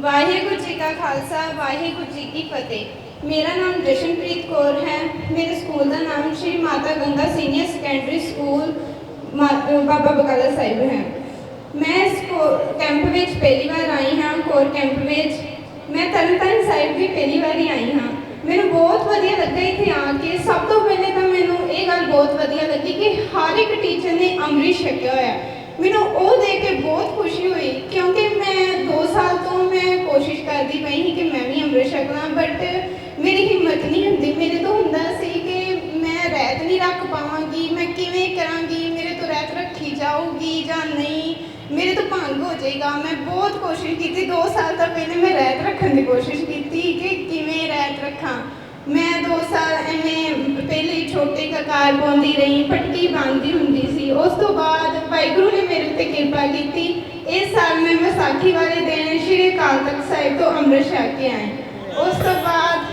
ਵਾਹਿਗੁਰੂ ਜੀ ਕਾ ਖਾਲਸਾ, ਵਾਹਿਗੁਰੂ ਜੀ ਕੀ ਫਤਿਹ। ਮੇਰਾ ਨਾਮ ਜਸ਼ਨਪ੍ਰੀਤ ਕੌਰ ਹੈ। ਮੇਰੇ ਸਕੂਲ ਦਾ ਨਾਮ Shri Mata Ganga senior secondary school ਮਾ- ਬਾਬਾ ਬਕਾਲਾ ਸਾਹਿਬ ਹੈ। ਮੈਂ ਇਸ ਕੋ- ਕੈਂਪ ਵਿੱਚ ਪਹਿਲੀ ਵਾਰ ਆਈ ਹਾਂ, ਕੋਰ ਕੈਂਪ ਵਿੱਚ। ਮੈਂ ਤਰਨਤਾਰਨ ਸਾਹਿਬ ਵੀ ਪਹਿਲੀ ਵਾਰੀ ਆਈ ਹਾਂ। ਮੈਨੂੰ ਬਹੁਤ ਵਧੀਆ ਲੱਗਾ ਇੱਥੇ ਆ ਕੇ। ਸਭ ਤੋਂ ਪਹਿਲੇ ਤਾਂ ਮੈਨੂੰ ਇਹ ਗੱਲ ਬਹੁਤ ਵਧੀਆ ਲੱਗੀ ਕਿ ਹਰ ਇੱਕ ਟੀਚਰ ਨੇ ਅੰਮ੍ਰਿਤ ਛਕਿਆ ਹੋਇਆ ਮੈਨੂੰ ਉਹ ਦੇਖ ਕੇ ਬਹੁਤ ਖੁਸ਼ੀ ਹੋਈ, ਕਿਉਂਕਿ ਮੈਂ ਕੋਸ਼ਿਸ਼ ਕਰਦੀ ਪਈ ਸੀ ਕਿ ਮੈਂ ਵੀ ਅੰਮ੍ਰਿਤ ਛਕਣਾ ਬਟ ਮੇਰੀ ਹਿੰਮਤ ਨਹੀਂ ਹੁੰਦੀ। ਮੇਰੇ ਤੋਂ ਹੁੰਦਾ ਸੀ ਕਿ ਮੈਂ ਰਹਿਤ ਨਹੀਂ ਰੱਖ ਪਾਵਾਂਗੀ, ਮੈਂ ਕਿਵੇਂ ਕਰਾਂਗੀ? ਮੇਰੇ ਤੋਂ ਰਹਿਤ ਰੱਖੀ ਜਾਊਗੀ ਜਾਂ ਨਹੀਂ? ਮੇਰੇ ਤੋਂ ਭੰਗ ਹੋ ਜਾਏਗਾ। ਮੈਂ ਬਹੁਤ ਕੋਸ਼ਿਸ਼ ਕੀਤੀ। 2 ਸਾਲ ਤੋਂ ਪਹਿਲੇ ਮੈਂ ਰਹਿਤ ਰੱਖਣ ਦੀ ਕੋਸ਼ਿਸ਼ ਕੀਤੀ ਕਿ ਕਿਵੇਂ ਰਹਿਤ ਰੱਖਾਂ। ਮੈਂ 2 ਸਾਲ ਐਵੇਂ ਪਹਿਲੇ ਛੋਟੇ ਕਕਾਰ ਪਾਉਂਦੀ ਰਹੀ ਪਟਕੀ ਬੰਨ੍ਹਦੀ ਹੁੰਦੀ ਸੀ। ਉਸ ਤੋਂ ਬਾਅਦ ਵਾਹਿਗੁਰੂ ਨੇ ਮੇਰੇ ਉੱਤੇ ਕਿਰਪਾ ਕੀਤੀ। ਇਸ ਸਾਲ ਮੈਂ ਵਿਸਾਖੀ ਵਾਲੇ ਸ਼੍ਰੀ ਅਕਾਲ ਤਖਤ ਸਾਹਿਬ ਤੋਂ ਅੰਮ੍ਰਿਤ ਛਕ ਕੇ ਆਈ ਉਸ ਤੋਂ ਬਾਅਦ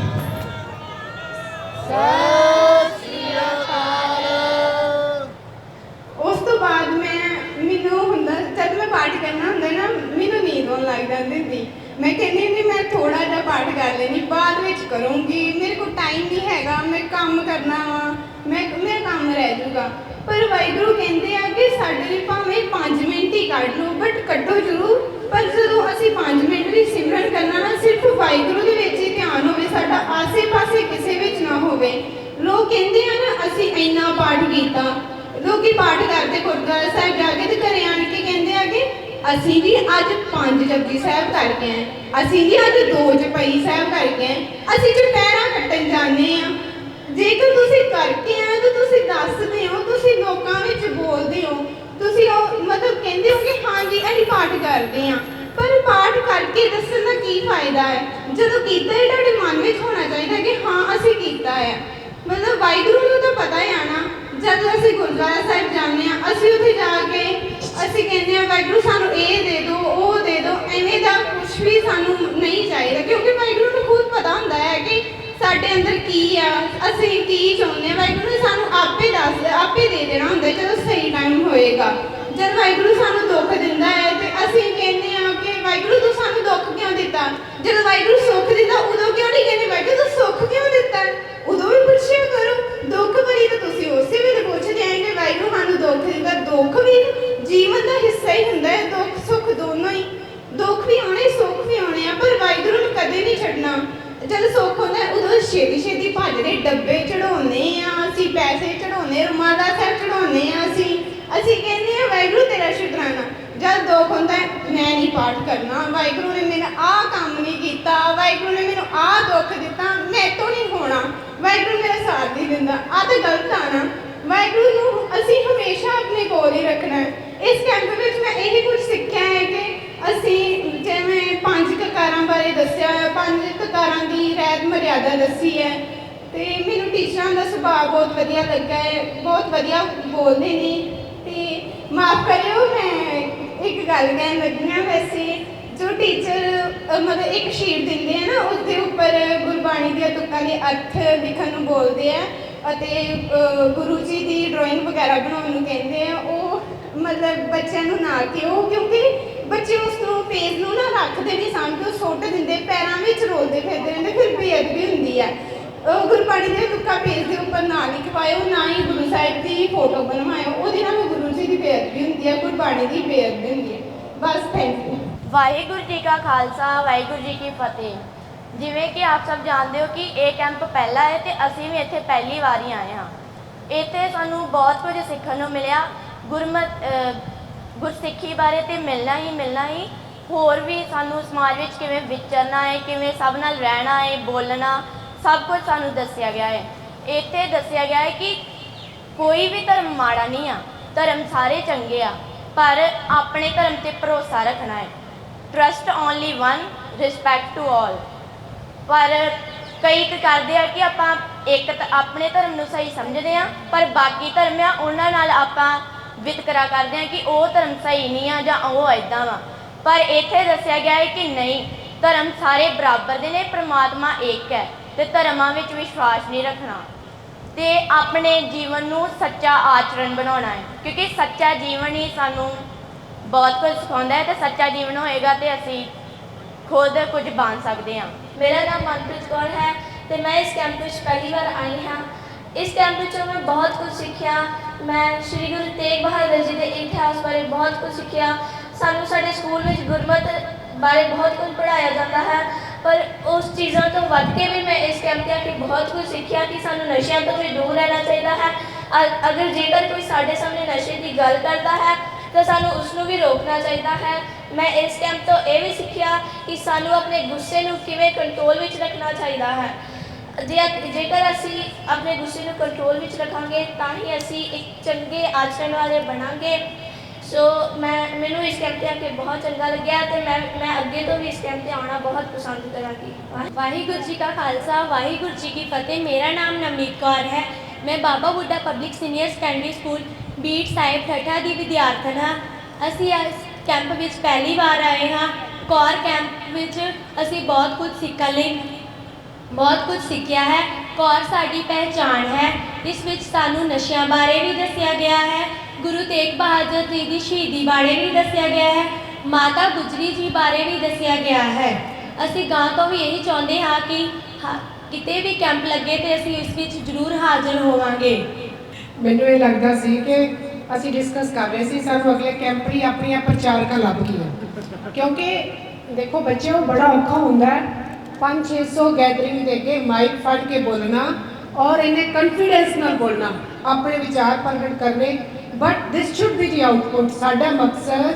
ਉਸ ਤੋਂ ਬਾਅਦ ਮੈਂ ਮੈਨੂੰ ਹੁੰਦਾ ਜਦ ਮੈਂ ਪਾਠ ਕਰਨਾ ਹੁੰਦਾ ਨਾ ਮੈਨੂੰ ਨੀਂਦ ਆਉਣ ਲੱਗ ਜਾਂਦੀ ਸੀ ਮੈਂ ਕਹਿੰਦੀ ਨਹੀਂ ਮੈਂ ਥੋੜਾ ਜਿਹਾ ਪਾਠ ਕਰ ਲੈਣੀ ਬਾਅਦ ਵਿੱਚ ਕਰੂੰਗੀ। ਮੇਰੇ ਕੋਲ ਟਾਈਮ ਨਹੀਂ ਹੈਗਾ ਮੈਂ ਕੰਮ ਕਰਨਾ ਵਾ ਮੈਂ ਮੇਰਾ ਕੰਮ ਰਹਿ ਜਾਊਗਾ ਪਰ ਵਾਹਿਗੁਰੂ ਕਹਿੰਦੇ ਆ ਕਿ ਸਾਡੇ ਲਈ ਭਾਵੇਂ 5 ਮਿੰਟ ਹੀ ਕੱਢ ਲਓ ਬਟ ਕੱਢੋ ਜ਼ਰੂਰ ਪਰ ਜਦੋਂ ਅਸੀਂ 5 ਮਿੰਟ ਵੀ ਸਿਮਰਨ ਕਰਨਾ ਨਾ ਸਿਰਫ ਵਾਹਿਗੁਰੂ ਦੇ ਵਿੱਚ ਹੀ ਧਿਆਨ ਹੋਵੇ ਸਾਡਾ ਆਸੇ-ਪਾਸੇ ਕਿਸੇ ਵਿੱਚ ਨਾ ਹੋਵੇ ਲੋਕ ਕਹਿੰਦੇ ਆ ਨਾ, ਅਸੀਂ ਇੰਨਾ ਪਾਠ ਕੀਤਾ। ਲੋਕੀ ਪਾਠ ਕਰਦੇ, ਗੁਰਦੁਆਰਾ ਸਾਹਿਬ ਜਾ ਕੇ ਤੇ ਘਰੇ ਆਣ ਕੇ ਕਹਿੰਦੇ ਆ ਕਿ ਅਸੀਂ ਵੀ ਅੱਜ ਪੰਜ ਜਪਜੀ ਸਾਹਿਬ ਕਰਕੇ ਆਏ। ਅਸੀਂ ਵੀ ਅੱਜ ਦੋ ਜਪਈ ਸਾਹਿਬ ਕਰਕੇ ਆਏ। ਅਸੀਂ ਚੁਪਹਿਰਾ ਕੱਟਣ ਜਾਂਦੇ ਆ, ਜੇਕਰ ਤੁਸੀਂ ਕਰਕੇ ਆਏ ਤਾਂ ਤੁਸੀਂ ਦੱਸਦੇ ਹੋ, ਤੁਸੀਂ ਲੋਕਾਂ ਵਿੱਚ ਬੋਲਦੇ ਹੋ। ਤੁਸੀਂ ਉਹ ਮਤਲਬ ਕਹਿੰਦੇ ਹੋ ਕਿ ਹਾਂਜੀ ਅਸੀਂ ਪਾਠ ਕਰਦੇ ਆ। ਪਰ ਪਾਠ ਕਰਕੇ ਦੱਸਣ ਦਾ ਕੀ ਫਾਇਦਾ ਹੈ? ਜਦੋਂ ਕੀਤਾ ਹੈ ਤੁਹਾਡੇ ਮਨ ਵਿੱਚ ਹੋਣਾ ਚਾਹੀਦਾ ਕਿ ਹਾਂ, ਅਸੀਂ ਕੀਤਾ ਹੈ। ਮਤਲਬ ਵਾਹਿਗੁਰੂ ਨੂੰ ਤਾਂ ਪਤਾ ਹੀ ਆ ਨਾ, ਜਦ ਅਸੀਂ ਗੁਰਦੁਆਰਾ ਸਾਹਿਬ ਜਾਂਦੇ ਆ ਅਸੀਂ ਉੱਥੇ ਜਾ ਕੇ ਅਸੀਂ ਕਹਿੰਦੇ ਆ ਵਾਹਿਗੁਰੂ ਸਾਨੂੰ ਇਹ ਦੇ ਦਿਓ, ਉਹ ਦੇ ਦਿਓ, ਐਵੇਂ ਦਾ ਕੁਝ ਵੀ ਸਾਨੂੰ ਨਹੀਂ ਚਾਹੀਦਾ, ਕਿਉਂਕਿ ਵਾਹਿਗੁਰੂ ਨੂੰ ਖੁਦ ਪਤਾ ਹੁੰਦਾ ਹੈ ਕਿ ਸਾਡੇ ਅੰਦਰ ਕੀ ਆ, ਅਸੀਂ ਕੀ ਚਾਹੁੰਦੇ ਆ ਵਾਹਿਗੁਰੂ ਨੇ ਸਾਨੂੰ ਆਪੇ ਦੱਸ, ਆਪੇ ਦੇ ਦੇਣਾ ਹੁੰਦਾ ਜਦੋਂ ਸਹੀ ਟਾਈਮ ਹੋਏਗਾ। ਜਦ ਵਾਹਿਗੁਰੂ ਸਾਨੂੰ ਦੁੱਖ ਦਿੰਦਾ ਹੈ ਤੇ ਅਸੀਂ ਕਹਿੰਦੇ ਆ ਕਿ ਵਾਹਿਗੁਰੂ ਤੂੰ ਸਾਨੂੰ ਦੁੱਖ ਕਿਉਂ ਦਿੱਤਾ? ਜਦੋਂ ਵਾਹਿਗੁਰੂ ਸੁੱਖ ਦਿੰਦਾ, ਉਦੋਂ ਕਿਉਂ ਨਹੀਂ ਕਹਿੰਦੇ ਵਾਹਿਗੁਰੂ ਤੂੰ ਸੁੱਖ ਕਿਉਂ ਦਿੱਤਾ? ਉਦੋਂ ਵੀ ਪੁੱਛਿਆ ਕਰੋ, ਦੁੱਖ ਭਰੀ ਤਾਂ ਤੁਸੀਂ ਉਸੇ ਵੇਲੇ ਪੁੱਛਦੇ ਆਂ ਕਿ ਵਾਹਿਗੁਰੂ ਸਾਨੂੰ ਦੁੱਖ ਦਿੰਦਾ ਦੁੱਖ ਵੀ ਜੀਵਨ ਦਾ ਹਿੱਸਾ ਹੀ ਹੁੰਦਾ ਹੈ, ਦੁੱਖ, ਸੁੱਖ ਦੋਨੋਂ ਹੀ। ਦੁੱਖ ਵੀ ਆਉਣੇ, ਸੁੱਖ ਵੀ ਆਉਣੇ ਆ, ਪਰ ਵਾਹਿਗੁਰੂ ਨੂੰ ਕਦੇ ਨਹੀਂ ਛੱਡਣਾ। ਜਦ ਸੁੱਖ ਹੁੰਦਾ ਉਦੋਂ ਛੇਤੀ ਛੇਤੀ ਭੱਜਦੇ ਡੱਬੇ ਚੜਾਉਨੇ ਆ, ਅਸੀਂ ਪੈਸੇ ਚੜਾਉਨੇ ਰੁਮਾਲਾ ਸਾਹਿਬ ਚੜਾਉਨੇ ਆ ਅਸੀਂ। ਅਸੀਂ ਕਹਿੰਦੇ ਆ ਵਾਹਿਗੁਰੂ ਤੇਰਾ ਸ਼ੁਕਰਾਨਾ ਜਦ ਦੁੱਖ ਹੁੰਦਾ ਮੈਂ ਨਹੀਂ ਪਾਠ ਕਰਨਾ। ਵਾਹਿਗੁਰੂ ਨੇ ਮੇਰਾ ਆਹ ਕੰਮ ਨਹੀਂ ਕੀਤਾ। ਵਾਹਿਗੁਰੂ ਨੇ ਮੈਨੂੰ ਆਹ ਦੁੱਖ ਦਿੱਤਾ। ਮੈਂ ਤੋਂ ਨਹੀਂ ਹੋਣਾ। ਵਾਹਿਗੁਰੂ ਮੇਰਾ ਸਾਥ ਨਹੀਂ ਦਿੰਦਾ। ਆਹ ਤਾਂ ਗਲਤ ਆ ਨਾ। ਵਾਹਿਗੁਰੂ ਨੂੰ ਅਸੀਂ ਹਮੇਸ਼ਾ ਆਪਣੇ ਕੋਲ ਹੀ ਰੱਖਣਾ ਹੈ। ਇਸ ਕੈਂਪ ਵਿੱਚ ਮੈਂ ਇਹ ਕੁਝ ਸਿੱਖਿਆ ਹੈ ਕਿ ਅਸੀਂ ਜਿਵੇਂ ਪੰਜ ਕਕਾਰਾਂ ਬਾਰੇ ਦੱਸਿਆ ਪੰਜ ਕਕਾਰਾਂ ਦੀ ਰਹਿਤ ਮਰਿਆਦਾ ਦੱਸੀ ਹੈ। ਤੇ ਮੈਨੂੰ ਟੀਚਰਾਂ ਦਾ ਸੁਭਾਅ ਬਹੁਤ ਵਧੀਆ ਲੱਗਾ ਹੈ ਬਹੁਤ ਵਧੀਆ ਬੋਲਦੇ ਨੇ। ਤੇ ਮਾਫ ਕਰਿਓ ਮੈਂ ਇੱਕ ਗੱਲ ਕਹਿਣ ਲੱਗੀ ਹਾਂ ਵੈਸੇ ਜੋ ਟੀਚਰ ਮਤਲਬ ਇੱਕ ਸ਼ੀਟ ਦਿੰਦੇ ਆ ਨਾ ਉਸ ਦੇ ਉੱਪਰ ਗੁਰਬਾਣੀ ਦੀਆਂ ਤੁਕਾਂ ਦੇ ਅਰਥ ਲਿਖਣ ਨੂੰ ਬੋਲਦੇ ਆ ਅਤੇ ਅ, ਗੁਰੂ ਜੀ ਦੀ ਡਰਾਇੰਗ ਵਗੈਰਾ ਬਣਾਉਣ ਨੂੰ ਕਹਿੰਦੇ ਆ ਉਹ ਮਤਲਬ ਬੱਚਿਆਂ ਨੂੰ ਨਾ ਕਿਉਂ ਕਿਉਂਕਿ ਬੱਚੇ ਉਸ ਨੂੰ ਪੇਜ ਨੂੰ ਨਾ ਰੱਖਦੇ ਨਹੀਂ ਸਾਂਭ ਕੇ ਉਹ ਸੁੱਟ ਦਿੰਦੇ ਪੈਰਾਂ ਵਿੱਚ ਰੋਲਦੇ ਫਿਰਦੇ ਰਹਿੰਦੇ ਫਿਰ ਬੇਅਦਬੀ ਹੁੰਦੀ ਆ। ਉਹ ਗੁਰਬਾਣੀ ਦੇ ਤੁਕਾਂ ਪੇਜ ਦੇ ਉੱਪਰ ਨਾ ਲਿਖਵਾਇਓ, ਨਾ ਹੀ ਗੁਰੂ ਸਾਹਿਬ ਦੀ ਫੋਟੋ ਬਣਵਾਇਓ, ਉਹਦੇ ਨਾਲ ਗੁਰੂ ਜੀ ਦੀ ਬੇਅਦਬੀ ਹੁੰਦੀ ਹੈ, ਗੁਰਬਾਣੀ ਦੀ ਬੇਅਦਬੀ ਹੁੰਦੀ ਹੈ। ਬਸ ਥੈਂਕ ਯੂ ਵਾਹਿਗੁਰੂ ਜੀ ਕਾ ਖਾਲਸਾ, ਵਾਹਿਗੁਰੂ ਜੀ ਕੀ ਫਤਿਹ। ਜਿਵੇਂ ਕਿ ਆਪ ਸਭ ਜਾਣਦੇ ਹੋ ਕਿ ਇਹ ਕੈਂਪ ਪਹਿਲਾ ਹੈ ਤੇ ਅਸੀਂ ਵੀ ਇੱਥੇ ਪਹਿਲੀ ਵਾਰੀ ਆਏ ਹਾਂ। ਇੱਥੇ ਸਾਨੂੰ ਬਹੁਤ ਕੁਝ ਸਿੱਖਣ ਨੂੰ ਮਿਲਿਆ। ਗੁਰਮਤ ਗੁਰਸਿੱਖੀ ਬਾਰੇ ਤੇ ਮਿਲਣਾ ਹੀ ਮਿਲਣਾ ਹੀ। ਹੋਰ ਵੀ ਸਾਨੂੰ ਸਮਾਜ ਵਿੱਚ ਕਿਵੇਂ ਵਿਚਰਨਾ ਹੈ, ਕਿਵੇਂ ਸਭ ਨਾਲ ਰਹਿਣਾ ਹੈ, ਬੋਲਣਾ ਸਭ ਕੁਝ ਸਾਨੂੰ ਦੱਸਿਆ ਗਿਆ ਹੈ। ਇੱਥੇ ਦੱਸਿਆ ਗਿਆ ਹੈ ਕਿ ਕੋਈ ਵੀ ਧਰਮ ਮਾੜਾ ਨਹੀਂ ਆ, ਧਰਮ ਸਾਰੇ ਚੰਗੇ ਆ, ਪਰ ਆਪਣੇ ਧਰਮ ਤੇ ਭਰੋਸਾ ਰੱਖਣਾ ਹੈ। Trust only one respect to all ਪਰ ਕਈ ਕੁ ਕਰਦੇ ਆ ਕਿ ਆਪਾਂ ਇੱਕ ਤਾਂ ਆਪਣੇ ਧਰਮ ਨੂੰ ਸਹੀ ਸਮਝਦੇ ਆ, ਪਰ ਬਾਕੀ ਧਰਮ ਆ, ਉਹਨਾਂ ਨਾਲ ਆਪਾਂ ਵਿਤਕਰਾ ਕਰਦੇ ਆ ਕਿ ਉਹ ਧਰਮ ਸਹੀ ਨਹੀਂ ਆ ਜਾਂ ਉਹ ਐਦਾਂ ਵਾ। ਪਰ ਇੱਥੇ ਦੱਸਿਆ ਗਿਆ ਹੈ ਕਿ ਨਹੀਂ, ਧਰਮ ਸਾਰੇ ਬਰਾਬਰ ਦੇ ਨੇ, ਪ੍ਰਮਾਤਮਾ ਇੱਕ ਹੈ। ਤੇ ਧਰਮਾਂ ਵਿੱਚ ਵਿਸ਼ਵਾਸ ਨਹੀਂ ਰੱਖਣਾ। ਤੇ ਆਪਣੇ ਜੀਵਨ ਨੂੰ ਸੱਚਾ ਆਚਰਣ ਬਣਾਉਣਾ ਹੈ। ਕਿਉਂਕਿ ਸੱਚਾ ਜੀਵਨ ਹੀ ਸਾਨੂੰ ਬਹੁਤ ਕੁਝ ਸਿਖਾਉਂਦਾ ਹੈ ਤੇ ਸੱਚਾ ਜੀਵਨ ਹੋਏਗਾ ਤੇ ਅਸੀਂ ਖੁਦ ਕੁਝ ਬਣ ਸਕਦੇ ਹਾਂ। ਮੇਰਾ ਨਾਮ ਮਨਪ੍ਰੀਤ ਕੌਰ ਹੈ ਤੇ ਮੈਂ ਇਸ ਕੈਂਪ ਵਿੱਚ ਪਹਿਲੀ ਵਾਰ ਆਈ ਹਾਂ। ਇਸ ਕੈਂਪ ਵਿੱਚ ਮੈਂ ਬਹੁਤ ਕੁਝ ਸਿੱਖਿਆ। ਮੈਂ ਸ੍ਰੀ ਗੁਰੂ ਤੇਗ ਬਹਾਦਰ ਜੀ ਦੇ ਇਤਿਹਾਸ ਬਾਰੇ ਬਹੁਤ ਕੁਝ ਸਿੱਖਿਆ। ਸਾਨੂੰ ਸਾਡੇ ਸਕੂਲ ਵਿੱਚ ਗੁਰਮਤ ਬਾਰੇ ਬਹੁਤ ਕੁਝ ਪੜ੍ਹਾਇਆ ਜਾਂਦਾ ਹੈ। ਪਰ ਉਸ ਚੀਜ਼ਾਂ ਤੋਂ ਵੱਧ ਕੇ ਵੀ ਮੈਂ ਇਸ ਕੈਂਪ ਤੇ ਆ ਕੇ ਬਹੁਤ ਕੁਝ ਸਿੱਖਿਆ ਕਿ ਸਾਨੂੰ ਨਸ਼ਿਆਂ ਤੋਂ ਵੀ ਦੂਰ ਰਹਿਣਾ ਚਾਹੀਦਾ ਹੈ। ਅ- ਅਗਰ ਜੇਕਰ ਕੋਈ ਸਾਡੇ ਸਾਹਮਣੇ ਨਸ਼ੇ ਦੀ ਗੱਲ ਕਰਦਾ ਹੈ, ਤਾਂ ਸਾਨੂੰ ਉਸ ਨੂੰ ਵੀ ਰੋਕਣਾ ਚਾਹੀਦਾ ਹੈ। ਮੈਂ ਇਸ ਕੈਂਪ ਤੋਂ ਇਹ ਵੀ ਸਿੱਖਿਆ ਕਿ ਸਾਨੂੰ ਆਪਣੇ ਗੁੱਸੇ ਨੂੰ ਕਿਵੇਂ ਕੰਟਰੋਲ ਵਿੱਚ ਰੱਖਣਾ ਚਾਹੀਦਾ ਹੈ। ਜੇ ਜੇਕਰ ਅਸੀਂ ਆਪਣੇ ਗੁੱਸੇ ਨੂੰ ਕੰਟਰੋਲ ਵਿੱਚ ਰੱਖਾਂਗੇ, ਤਾਂ ਹੀ ਅਸੀਂ ਇੱਕ ਚੰਗੇ ਆਚਰਣ ਵਾਲੇ ਬਣਾਂਗੇ। ਸੋ ਮੈਂ, ਮੈਨੂੰ ਇਸ ਕੈਂਪ ਤੇ ਆ ਕੇ ਬਹੁਤ ਚੰਗਾ ਲੱਗਿਆ ਤੇ ਮੈਂ ਮੈਂ ਅੱਗੇ ਤੋਂ ਵੀ ਇਸ ਕੈਂਪ ਤੇ ਆਉਣਾ ਬਹੁਤ ਪਸੰਦ ਕਰਾਂਗੀ। ਵਾਹਿਗੁਰੂ ਜੀ ਕਾ ਖਾਲਸਾ, ਵਾਹਿਗੁਰੂ ਜੀ ਕੀ ਫਤਿਹ। ਮੇਰਾ ਨਾਮ ਨਵਨੀਤ ਕੌਰ ਹੈ। ਮੈਂ Baba Buddha public senior secondary school Bir Sahib Thatta ਦੀ ਵਿਦਿਆਰਥਣ ਹਾਂ। ਅਸੀਂ ਇਸ ਕੈਂਪ ਵਿੱਚ ਪਹਿਲੀ ਵਾਰ ਆਏ ਹਾਂ। ਕੌਰ ਕੈਂਪ ਵਿੱਚ ਅਸੀਂ ਬਹੁਤ ਕੁਝ ਸਿੱਖਣ ਲਈ, ਬਹੁਤ ਕੁਝ ਸਿੱਖਿਆ ਹੈ। ਕੌਰ ਸਾਡੀ ਪਹਿਚਾਣ ਹੈ। ਇਸ ਵਿੱਚ ਸਾਨੂੰ ਨਸ਼ਿਆਂ ਬਾਰੇ ਵੀ ਦੱਸਿਆ ਗਿਆ ਹੈ। ਗੁਰੂ ਤੇਗ ਬਹਾਦਰ ਜੀ ਦੀ ਸ਼ਹੀਦੀ ਬਾਰੇ ਵੀ ਦੱਸਿਆ ਗਿਆ ਹੈ, ਮਾਤਾ ਗੁਜਰੀ ਜੀ ਬਾਰੇ ਵੀ ਦੱਸਿਆ ਗਿਆ ਹੈ। ਅਸੀਂ ਗਾਂ ਤੋਂ ਵੀ ਇਹੀ ਚਾਹੁੰਦੇ ਹਾਂ ਕਿ ਕਿਤੇ ਵੀ ਕੈਂਪ ਲੱਗੇ ਤੇ ਅਸੀਂ ਇਸ ਵਿੱਚ ਜ਼ਰੂਰ ਹਾਜ਼ਰ ਹੋਵਾਂਗੇ। ਮੈਨੂੰ ਇਹ ਲੱਗਦਾ ਸੀ ਕਿ ਅਸੀਂ ਡਿਸਕਸ ਕਰ ਰਹੇ ਸੀ, ਸਾਨੂੰ ਅਗਲੇ ਕੈਂਪ ਲਈ ਆਪਣੀਆਂ ਪ੍ਰਚਾਰਕਾਂ ਲੱਭ ਗਈਆਂ। ਕਿਉਂਕਿ ਦੇਖੋ ਬੱਚਿਓ ਬੜਾ ਔਖਾ ਹੁੰਦਾ ਹੈ 5-600 ਗੈਦਰਿੰਗ ਦੇ ਕੇ ਮਾਈਕ ਫੜ ਕੇ ਬੋਲਣਾ ਔਰ ਇਹਨੇ ਕੌਨਫੀਡੈਂਸ ਨਾਲ ਬੋਲਣਾ, ਆਪਣੇ ਵਿਚਾਰ ਪ੍ਰਗਟ ਕਰਨੇ। But this should be the output ਸਾਡਾ ਮਕਸਦ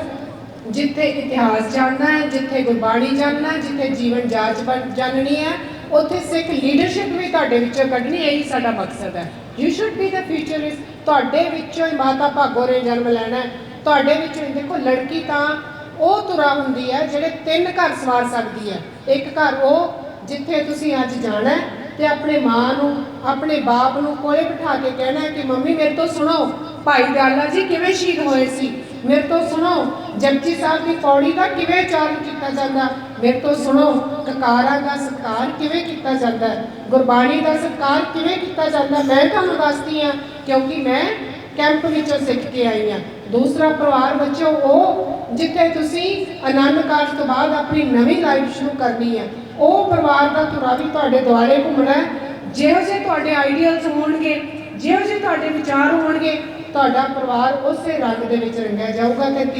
ਜਿੱਥੇ ਇਤਿਹਾਸ ਜਾਣਨਾ ਹੈ, ਜਿੱਥੇ ਗੁਰਬਾਣੀ ਜਾਣਨਾ ਹੈ, ਜਿੱਥੇ ਜੀਵਨ ਜਾਚ ਬਣ- ਜਾਣਨੀ ਹੈ, ਉੱਥੇ ਸਿੱਖ ਲੀਡਰਸ਼ਿਪ ਵੀ ਤੁਹਾਡੇ ਵਿੱਚੋਂ ਕੱਢਣੀ ਇਹੀ ਸਾਡਾ ਮਕਸਦ ਹੈ। You should be the futurist ਤੁਹਾਡੇ ਵਿੱਚੋਂ ਹੀ ਮਾਤਾ ਭਾਗੋ ਨੇ ਜਨਮ ਲੈਣਾ ਹੈ। ਤੁਹਾਡੇ ਵਿੱਚੋਂ ਹੀ ਦੇਖੋ, ਲੜਕੀ ਤਾਂ ਉਹ ਤੁਰਾ ਹੁੰਦੀ ਹੈ ਜਿਹੜੇ ਤਿੰਨ ਘਰ ਸਵਾਰ ਸਕਦੀ ਹੈ। ਇੱਕ ਘਰ ਉਹ ਜਿੱਥੇ ਤੁਸੀਂ ਅੱਜ ਜਾਣਾ ਹੈ ਤੇ ਆਪਣੇ ਮਾਂ ਨੂੰ, ਆਪਣੇ ਬਾਪ ਨੂੰ ਕੋਲੇ ਬਿਠਾ ਕੇ ਕਹਿਣਾ ਕਿ ਮੰਮੀ ਮੇਰੇ ਤੋਂ ਸੁਣੋ। ਭਾਈ ਦਿਆਲਾ ਜੀ, ਕਿਵੇਂ ਸ਼ਹੀਦ ਹੋਏ ਸੀ? ਮੇਰੇ ਤੋਂ ਸੁਣੋ, ਜਪਜੀ ਸਾਹਿਬ ਦੀ ਪੌੜੀ ਦਾ ਕਿਵੇਂ ਉਚਾਰਨ ਕੀਤਾ ਜਾਂਦਾ? ਮੇਰੇ ਤੋਂ ਸੁਣੋ, ਕਕਾਰਾਂ ਦਾ ਸਤਿਕਾਰ ਕਿਵੇਂ ਕੀਤਾ ਜਾਂਦਾ? ਗੁਰਬਾਣੀ ਦਾ ਸਤਿਕਾਰ ਕਿਵੇਂ ਕੀਤਾ ਜਾਂਦਾ? ਮੈਂ ਤੁਹਾਨੂੰ ਦੱਸਦੀ ਹਾਂ, ਕਿਉਂਕਿ ਮੈਂ ਕੈਂਪ ਵਿੱਚੋਂ ਸਿੱਖ ਕੇ ਆਈ ਹਾਂ। ਦੂਸਰਾ ਪਰਿਵਾਰ ਬੱਚੋ, ਉਹ ਜਿੱਥੇ ਤੁਸੀਂ ਆਨੰਦ ਕਾਰਜ ਤੋਂ ਬਾਅਦ ਆਪਣੀ ਨਵੀਂ ਲਾਈਫ ਸ਼ੁਰੂ ਕਰਨੀ ਹੈ, ਉਹ ਪਰਿਵਾਰ ਦਾ ਤੁਰਾ ਵੀ ਤੁਹਾਡੇ ਦੁਆਲੇ ਘੁੰਮਣਾ ਜਿਹੋ ਜਿਹੇ ਤੁਹਾਡੇ ਆਈਡੀਅਲਸ ਹੋਣਗੇ, ਜਿਹੋ ਜਿਹੇ ਤੁਹਾਡੇ ਵਿਚਾਰ ਹੋਣਗੇ ਤੁਹਾਡਾ ਪਰਿਵਾਰ ਉਸੇ ਰੰਗ ਦੇ ਵਿੱਚ ਰੰਗਿਆ ਜਾਊਗਾ ਤੇ